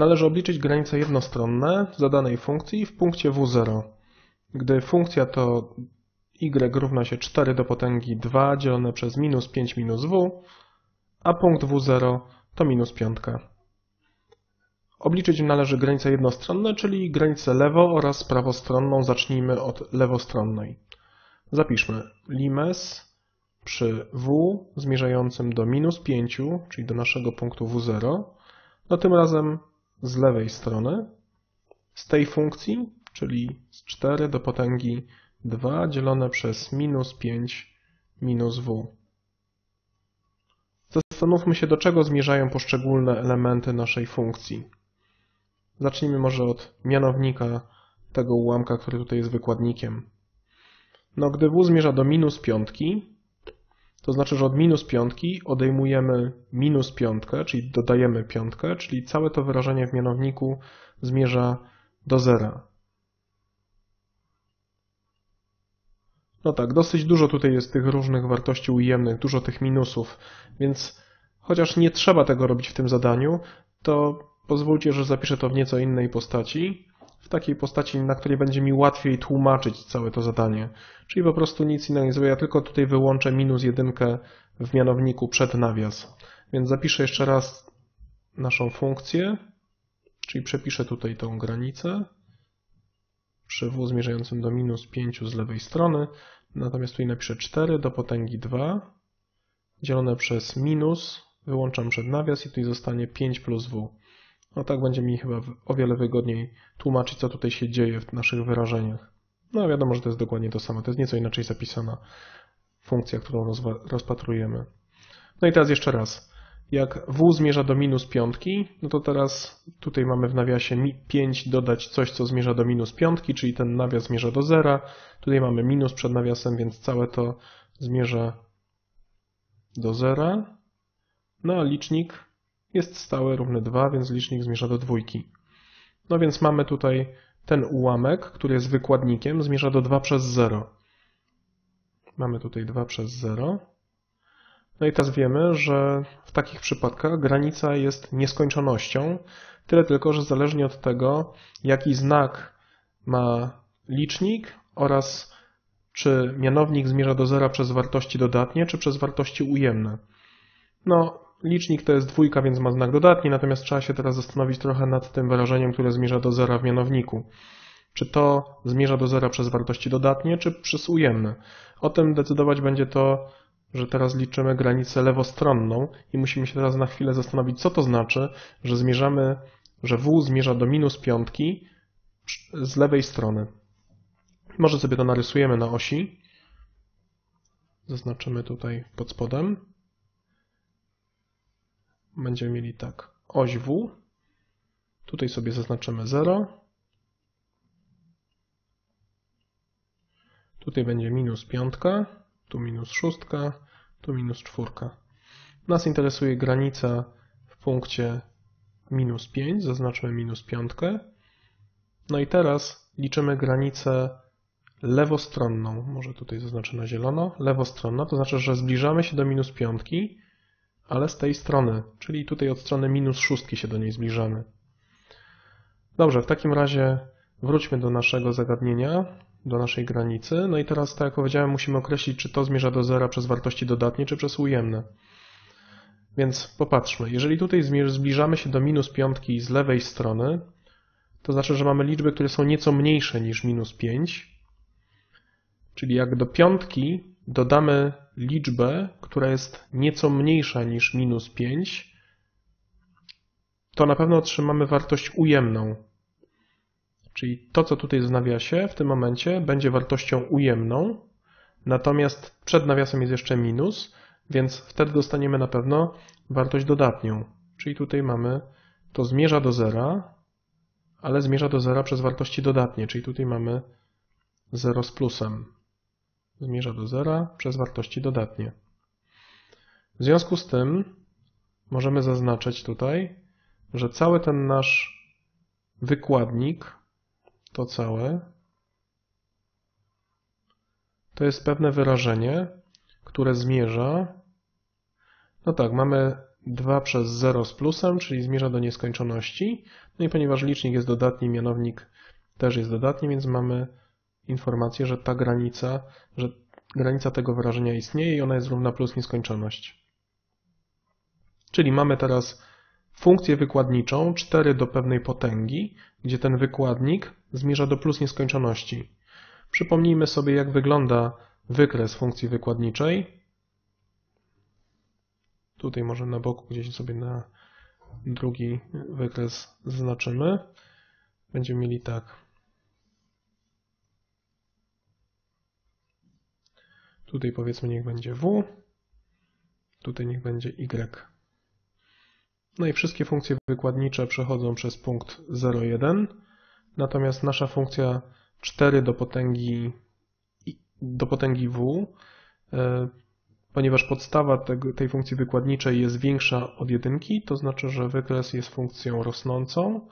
Należy obliczyć granice jednostronne zadanej funkcji w punkcie w0. Gdy funkcja to y równa się 4 do potęgi 2 dzielone przez minus 5 minus w, a punkt w0 to minus 5. Obliczyć należy granice jednostronne, czyli granicę lewo oraz prawostronną. Zacznijmy od lewostronnej. Zapiszmy limes przy w zmierzającym do minus 5, czyli do naszego punktu w0, no tym razem z lewej strony, z tej funkcji, czyli z 4 do potęgi 2 dzielone przez minus 5 minus w. Zastanówmy się, do czego zmierzają poszczególne elementy naszej funkcji. Zacznijmy może od mianownika tego ułamka, który tutaj jest wykładnikiem. No, gdy w zmierza do minus piątki, to znaczy, że od minus piątki odejmujemy minus piątkę, czyli dodajemy piątkę, czyli całe to wyrażenie w mianowniku zmierza do zera. No tak, dosyć dużo tutaj jest tych różnych wartości ujemnych, dużo tych minusów, więc chociaż nie trzeba tego robić w tym zadaniu, to pozwólcie, że zapiszę to w nieco innej postaci, w takiej postaci, na której będzie mi łatwiej tłumaczyć całe to zadanie. Czyli po prostu nic innego nie zrobię, ja tylko tutaj wyłączę minus jedynkę w mianowniku przed nawias. Więc zapiszę jeszcze raz naszą funkcję, czyli przepiszę tutaj tą granicę przy w zmierzającym do minus 5 z lewej strony, natomiast tutaj napiszę 4 do potęgi 2 dzielone przez minus, wyłączam przed nawias i tutaj zostanie 5 plus w. No tak będzie mi chyba o wiele wygodniej tłumaczyć, co tutaj się dzieje w naszych wyrażeniach. No wiadomo, że to jest dokładnie to samo. To jest nieco inaczej zapisana funkcja, którą rozpatrujemy. No i teraz jeszcze raz. Jak w zmierza do minus piątki, no to teraz tutaj mamy w nawiasie 5 dodać coś, co zmierza do minus piątki, czyli ten nawias zmierza do zera. Tutaj mamy minus przed nawiasem, więc całe to zmierza do zera. No a licznik jest stały równy 2, więc licznik zmierza do dwójki. No więc mamy tutaj ten ułamek, który jest wykładnikiem, zmierza do 2 przez 0. Mamy tutaj 2 przez 0. No i teraz wiemy, że w takich przypadkach granica jest nieskończonością, tyle tylko, że zależnie od tego, jaki znak ma licznik oraz czy mianownik zmierza do zera przez wartości dodatnie, czy przez wartości ujemne. No, licznik to jest dwójka, więc ma znak dodatni, natomiast trzeba się teraz zastanowić trochę nad tym wyrażeniem, które zmierza do zera w mianowniku. Czy to zmierza do zera przez wartości dodatnie, czy przez ujemne? O tym decydować będzie to, że teraz liczymy granicę lewostronną i musimy się teraz na chwilę zastanowić, co to znaczy, że zmierzamy, że w zmierza do minus piątki z lewej strony. Może sobie to narysujemy na osi. Zaznaczymy tutaj pod spodem. Będziemy mieli tak oś W. Tutaj sobie zaznaczymy 0. Tutaj będzie minus piątka, tu minus szóstka, tu minus czwórka. Nas interesuje granica w punkcie minus 5, zaznaczmy minus piątkę. No i teraz liczymy granicę lewostronną, może tutaj zaznaczę na zielono, lewostronna, to znaczy, że zbliżamy się do minus piątki, ale z tej strony, czyli tutaj od strony minus szóstki się do niej zbliżamy. Dobrze, w takim razie wróćmy do naszego zagadnienia, do naszej granicy. No i teraz, tak jak powiedziałem, musimy określić, czy to zmierza do zera przez wartości dodatnie, czy przez ujemne. Więc popatrzmy, jeżeli tutaj zbliżamy się do minus piątki z lewej strony, to znaczy, że mamy liczby, które są nieco mniejsze niż minus 5, Czyli jak do piątki dodamy liczbę, która jest nieco mniejsza niż minus 5, to na pewno otrzymamy wartość ujemną. Czyli to, co tutaj jest w nawiasie, w tym momencie będzie wartością ujemną, natomiast przed nawiasem jest jeszcze minus, więc wtedy dostaniemy na pewno wartość dodatnią. Czyli tutaj mamy, to zmierza do zera, ale zmierza do zera przez wartości dodatnie, czyli tutaj mamy 0 z plusem zmierza do zera przez wartości dodatnie. W związku z tym możemy zaznaczyć tutaj, że cały ten nasz wykładnik, to całe, to jest pewne wyrażenie, które zmierza. No tak, mamy 2 przez 0 z plusem, czyli zmierza do nieskończoności. No i ponieważ licznik jest dodatni, mianownik też jest dodatni, więc mamy informację, że ta granica, że granica tego wyrażenia istnieje i ona jest równa plus nieskończoność. Czyli mamy teraz funkcję wykładniczą 4 do pewnej potęgi, gdzie ten wykładnik zmierza do plus nieskończoności. Przypomnijmy sobie, jak wygląda wykres funkcji wykładniczej. Tutaj może na boku gdzieś sobie na drugi wykres zaznaczymy. Będziemy mieli tak. Tutaj powiedzmy niech będzie w, tutaj niech będzie y. No i wszystkie funkcje wykładnicze przechodzą przez punkt 0,1, natomiast nasza funkcja 4 do potęgi, do potęgi w, e, ponieważ podstawa tej funkcji wykładniczej jest większa od jedynki, to znaczy, że wykres jest funkcją rosnącą,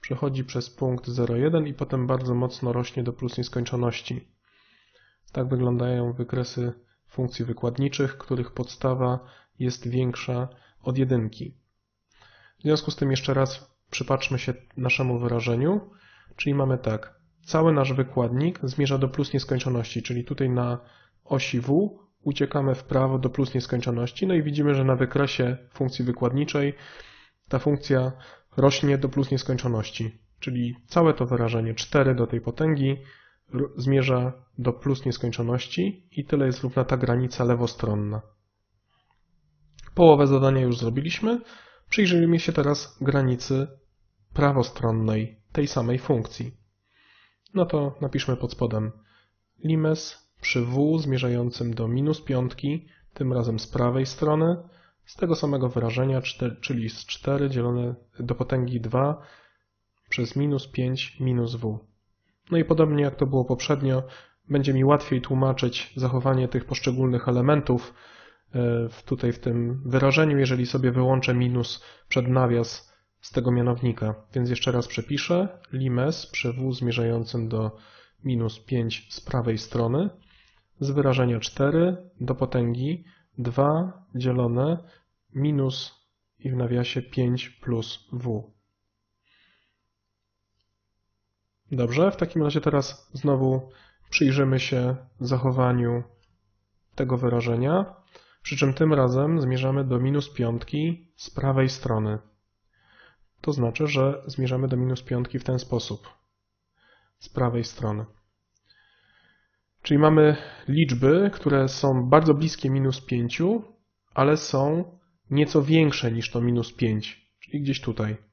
przechodzi przez punkt 0,1 i potem bardzo mocno rośnie do plus nieskończoności. Tak wyglądają wykresy funkcji wykładniczych, których podstawa jest większa od jedynki. W związku z tym jeszcze raz przypatrzmy się naszemu wyrażeniu, czyli mamy tak, cały nasz wykładnik zmierza do plus nieskończoności, czyli tutaj na osi w uciekamy w prawo do plus nieskończoności, no i widzimy, że na wykresie funkcji wykładniczej ta funkcja rośnie do plus nieskończoności, czyli całe to wyrażenie 4 do tej potęgi zmierza do plus nieskończoności i tyle jest równa ta granica lewostronna. Połowę zadania już zrobiliśmy. Przyjrzyjmy się teraz granicy prawostronnej tej samej funkcji. No to napiszmy pod spodem limes przy w zmierzającym do minus piątki, tym razem z prawej strony, z tego samego wyrażenia, czyli z 4 dzielone do potęgi 2 przez minus 5 minus w. No i podobnie jak to było poprzednio, będzie mi łatwiej tłumaczyć zachowanie tych poszczególnych elementów e, tutaj w tym wyrażeniu, jeżeli sobie wyłączę minus przed nawias z tego mianownika. Więc jeszcze raz przepiszę limes przy w zmierzającym do minus 5 z prawej strony z wyrażenia 4 do potęgi 2 dzielone minus i w nawiasie 5 plus w. Dobrze, w takim razie teraz znowu przyjrzymy się zachowaniu tego wyrażenia, przy czym tym razem zmierzamy do minus piątki z prawej strony. To znaczy, że zmierzamy do minus piątki w ten sposób. Z prawej strony. Czyli mamy liczby, które są bardzo bliskie minus 5, ale są nieco większe niż to minus 5, czyli gdzieś tutaj.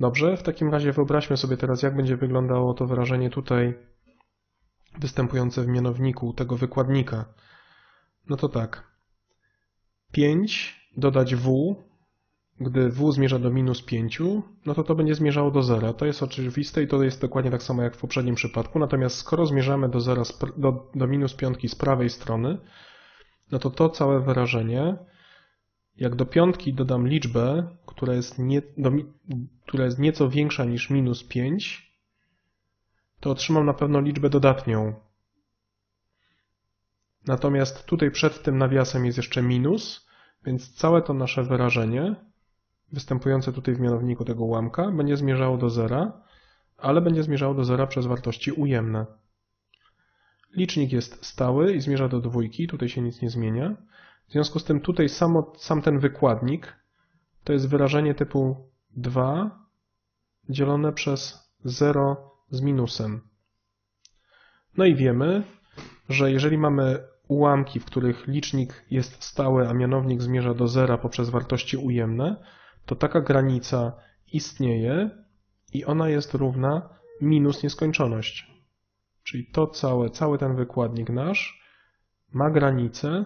Dobrze, w takim razie wyobraźmy sobie teraz, jak będzie wyglądało to wyrażenie tutaj występujące w mianowniku tego wykładnika. No to tak. 5 dodać w, gdy w zmierza do minus 5, no to to będzie zmierzało do zera. To jest oczywiste i to jest dokładnie tak samo jak w poprzednim przypadku. Natomiast skoro zmierzamy do, zera, do, do minus piątki z prawej strony, no to to całe wyrażenie jak do piątki dodam liczbę, która jest, nie, do, która jest nieco większa niż minus 5, to otrzymam na pewno liczbę dodatnią. Natomiast tutaj przed tym nawiasem jest jeszcze minus, więc całe to nasze wyrażenie, występujące tutaj w mianowniku tego ułamka, będzie zmierzało do zera, ale będzie zmierzało do zera przez wartości ujemne. Licznik jest stały i zmierza do dwójki, tutaj się nic nie zmienia. W związku z tym tutaj samo, sam ten wykładnik to jest wyrażenie typu 2 dzielone przez 0 z minusem. No i wiemy, że jeżeli mamy ułamki, w których licznik jest stały, a mianownik zmierza do zera poprzez wartości ujemne, to taka granica istnieje i ona jest równa minus nieskończoność. Czyli to całe, cały ten wykładnik nasz ma granicę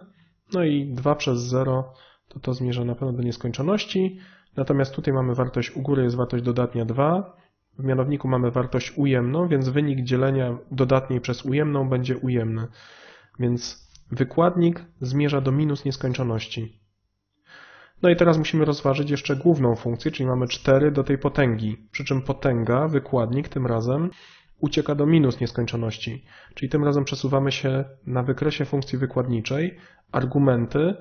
no i 2 przez 0 to to zmierza na pewno do nieskończoności. Natomiast tutaj mamy wartość u góry jest wartość dodatnia 2. W mianowniku mamy wartość ujemną, więc wynik dzielenia dodatniej przez ujemną będzie ujemny. Więc wykładnik zmierza do minus nieskończoności. No i teraz musimy rozważyć jeszcze główną funkcję, czyli mamy 4 do tej potęgi. Przy czym potęga, wykładnik tym razem ucieka do minus nieskończoności. Czyli tym razem przesuwamy się na wykresie funkcji wykładniczej argumenty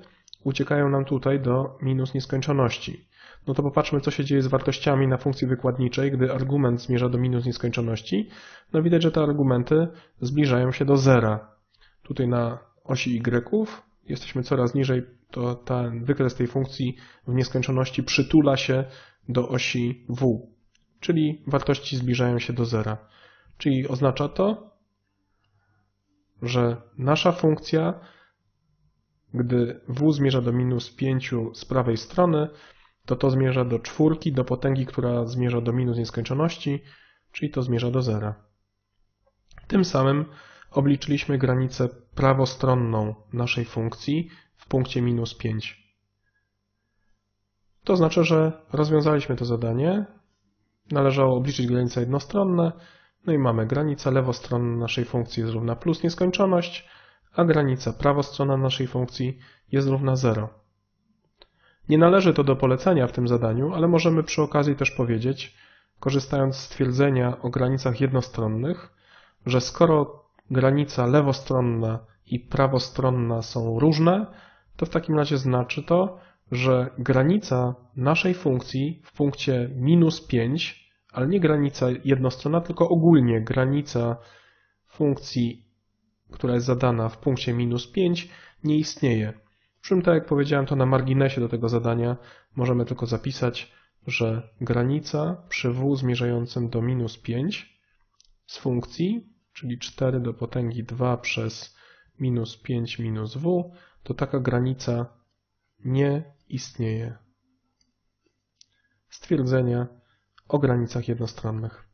uciekają nam tutaj do minus nieskończoności. No to popatrzmy, co się dzieje z wartościami na funkcji wykładniczej, gdy argument zmierza do minus nieskończoności. No widać, że te argumenty zbliżają się do zera. Tutaj na osi y jesteśmy coraz niżej, to ten wykres tej funkcji w nieskończoności przytula się do osi w, czyli wartości zbliżają się do zera. Czyli oznacza to, że nasza funkcja, gdy w zmierza do minus 5 z prawej strony, to to zmierza do czwórki, do potęgi, która zmierza do minus nieskończoności, czyli to zmierza do zera. Tym samym obliczyliśmy granicę prawostronną naszej funkcji w punkcie minus 5. To znaczy, że rozwiązaliśmy to zadanie. Należało obliczyć granice jednostronne, no i mamy granica lewostronna naszej funkcji jest równa plus nieskończoność, a granica prawostronna naszej funkcji jest równa 0. Nie należy to do polecenia w tym zadaniu, ale możemy przy okazji też powiedzieć, korzystając z stwierdzenia o granicach jednostronnych, że skoro granica lewostronna i prawostronna są różne, to w takim razie znaczy to, że granica naszej funkcji w punkcie minus 5, ale nie granica jednostronna, tylko ogólnie granica funkcji, która jest zadana w punkcie minus 5, nie istnieje. Przy czym, tak jak powiedziałem, to na marginesie do tego zadania możemy tylko zapisać, że granica przy w zmierzającym do minus 5 z funkcji, czyli 4 do potęgi 2 przez minus 5 minus w, to taka granica nie istnieje. Stwierdzenia o granicach jednostronnych.